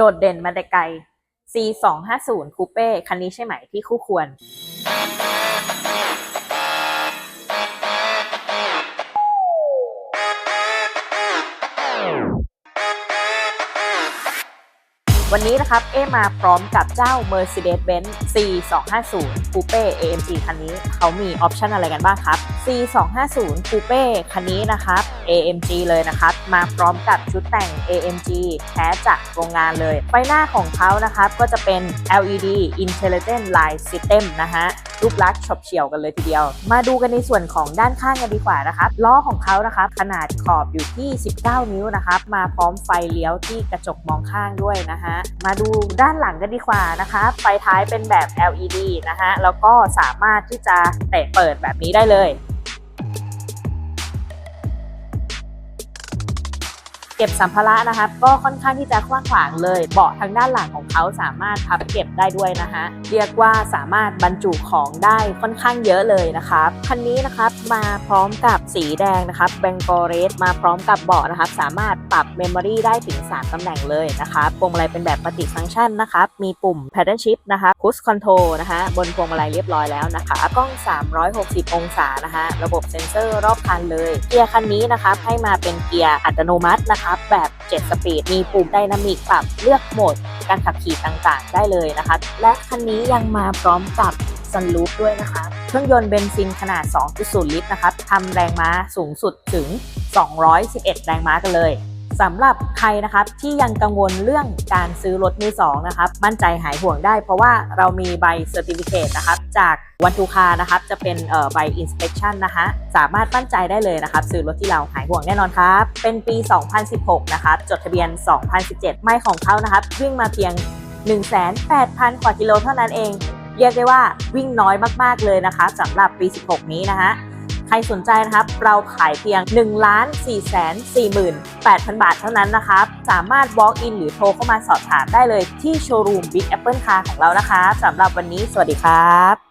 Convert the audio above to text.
โดดเด่นมาแต่ไกล C 2 5 0 คูเป้คันนี้ใช่ไหมที่คู่ควร วันนี้นะครับ เอมาพร้อมกับเจ้า Mercedes-Benz C 2 5 0 Coupe AMG คันนี้ เขามีออปชันอะไรกันบ้างครับ C 2 5 0 Coupe คันนี้นะครับ AMG เลยนะครับ มาพร้อมกับชุดแต่ง AMG แท้จากโรงงานเลย ไฟหน้าของเขานะครับก็จะเป็น LED Intelligent Light System นะฮะรูปลักษณ์ฉบเฉี่ยวกันเลยทีเดียว มาดูกันในส่วนของด้านข้างกันดีกว่านะครับล้อของเขานะครับขนาดขอบอยู่ที่ 19 นิ้วนะครับมาพร้อมไฟเลี้ยวที่กระจกมองข้างด้วยนะฮะมาดูด้านหลังกันดีกว่านะคะไฟท้ายเป็นแบบ LED นะฮะแล้วก็สามารถที่จะเตะเปิดแบบนี้ได้เลย เก็บสัมภาระนะครับก็ค่อนข้างที่จะกว้างขวางเลย เบาะทางด้านหลังของเขาสามารถพับเก็บได้ด้วยนะฮะเรียกว่าสามารถบรรจุของได้ค่อนข้างเยอะเลยนะครับคันนี้นะครับมาพร้อมกับสีแดงนะครับแบงกอเรสมาพร้อมกับเบาะนะครับสามารถปรับเมมโมรีได้ถึง 3ตำแหน่งเลยนะครับพวงมาลัยเป็นแบบปฏิฟังก์ชันนะครับมีปุ่ม Pattern Shift นะคะพุชคอนโทรนะคะบนพวงมาลัยเรียบร้อยแล้วนะคะกล้อง 360 องศานะคะระบบเซ็นเซอร์รอบคันเลย เกียร์คันนี้นะครับให้มาเป็นเกียร์อัตโนมัตินะคะรับแบบ7สปีดมีปุ่มไดนามิกปรับเลือกโหมด การขับขี่ต่างๆ ได้เลยนะคะ และคันนี้ยังมาพร้อมกับซันลูปด้วยนะคะ เครื่องยนต์เบนซินขนาด 2.0 ลิตรนะครับทำแรงม้าสูงสุดถึง 211 แรงม้ากันเลย สำหรับใครนะครับที่ยังกังวลเรื่องการซื้อรถมือสองนะครับมั่นใจหายห่วงได้เพราะว่าเรามีใบเซอร์ติฟิเคตนะครับจากวันทูคานะครับจะเป็นใบอินสเป t ชันนะคะสามารถมั่นใจได้เลยนะครับซื้อรถที่เราหายห่วงแน่นอนครับ เป็นปี 2016 นะครับจดทะเบียน 2017 ไม่ของเขานะครับวิ่งมาเพียง 18,000กว่ากิโลเท่านั้นเอง เรียกได้ว่าวิ่งน้อยมากๆเลยนะคะสำหรับปี 16 นี้นะฮะ ใครสนใจนะครับ เราขายเพียง 1 4 4 8 0 0 บาทเท่านั้นนะครับ สามารถ walk in หรือโทรเข้ามาสอบถามได้เลยที่โชว์รูม Big Apple Car ของเรานะคะสำหรับวันนี้สวัสดีครับ